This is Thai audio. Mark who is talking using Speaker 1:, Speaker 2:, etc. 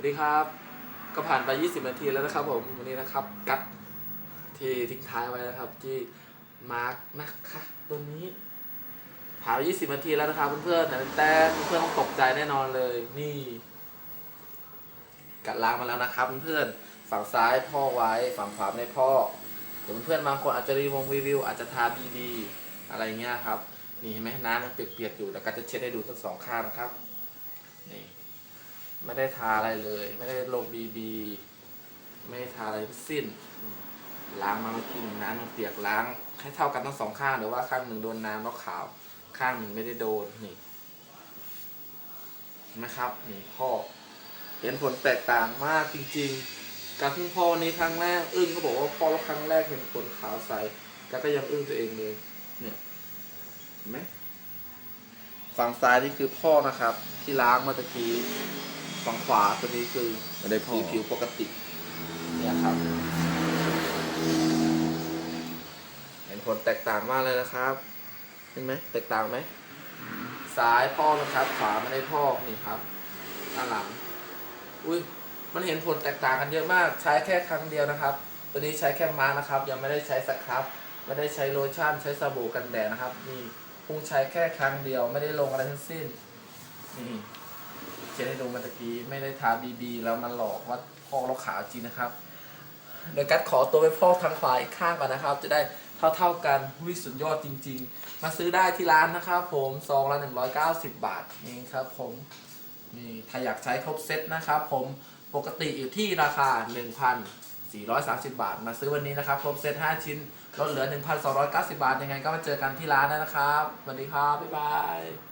Speaker 1: วัสดีครับ ก็ผ่านไป 20 นาทีแล้วนะครับผมวันนี้นะครับกัดที่ทิ้งท้ายไว้นะครับที่มาร์กนะคะตัวนี้ผ่านไป20 นาทีแล้วนะครับเพื่อนๆแต่เพื่อนๆต้องตกใจแน่นอนเลย นี่ กัดล้างมาแล้วนะครับเพื่อนๆฝั่งซ้ายพ่อไว้ฝั่งขวาไม่พ่อเดี๋ยวเพื่อนๆบางคนอาจจะรีวงรีวิว อาจจะทาบีบีอะไรเงี้ยครับ นี่เห็นไหมน้ำมันเปียกๆอยู่แต่ก็จะเช็ดให้ดูทั้งสองข้างนะครับนี่ ไม่ได้ทาอะไรเลย ไม่ได้ลงบีบี ไม่ได้ทาอะไรทั้งสิ้น ล้างมาเมื่อกี้หนึ่งน้ำมันเปียกล้าง ให้เท่ากันทั้งสองข้างหรือว่าข้างหนึ่งโดนน้ำแล้วขาว ข้างหนึ่งไม่ได้โดนนี่นไหมครับนี่พ่อเห็นผลแตกต่างมากจริงๆการพิ่งพ่อวันนี้ครั้งแรกอึ้งก็บอกว่าพ่อแล้วครั้งแรกเห็นผลขาวใสก็ก็ยังอึ้งตัวเองเลยเนี่ยเห็นไหมฝั่งซ้ายนี่คือพ่อนะครับ ที่ล้างเมื่อตะกี้ ฝั่งขวาตัวนี้คือ
Speaker 2: ไม่ได้พ่อ
Speaker 1: สีผิวปกติ เนี่ยครับ เห็นผลแตกต่างมากเลยนะครับ เห็นไหมแตกต่างไหมซ้ายพ่อนะครับ ขวาไม่ได้พ่อกนี่ครับด้านหลัง อุ้ยมันเห็นผลแตกต่างกันเยอะมาก ใช้แค่ครั้งเดียวนะครับ ตัวนี้ใช้แค่มาร์กนะครับ ยังไม่ได้ใช้สครับ ไม่ได้ใช้โลชั่น ใช้สบู่กันแดดนะครับ นี่เพุ่งใช้แค่ครั้งเดียวไม่ได้ลงอะไรทั้งสิ้น นี่ เช็ดให้ดูเมื่อตะกี้ไม่ได้ทาบีบีแล้วมันหลอกว่าพอกเราขาวจริงนะครับ เดี๋ยวกัดขอตัวไปพอกทางขวาอีกข้างก่อนนะครับ จะได้เท่าเท่าๆกันวิสุดยอดจริง ๆ มาซื้อได้ที่ร้านนะครับ ผมซองละ190 บาทเองครับ ผมนี่ถ้าอยากใช้ครบเซตนะครับ ผมปกติอยู่ที่ราคา 1,430 บาท มาซื้อวันนี้นะครับ ครบเซต5 ชิ้นลดเหลือ 1,290 บาท ยังไงก็มาเจอกันที่ร้านนะครับสวัสดีครับ บ๊ายบาย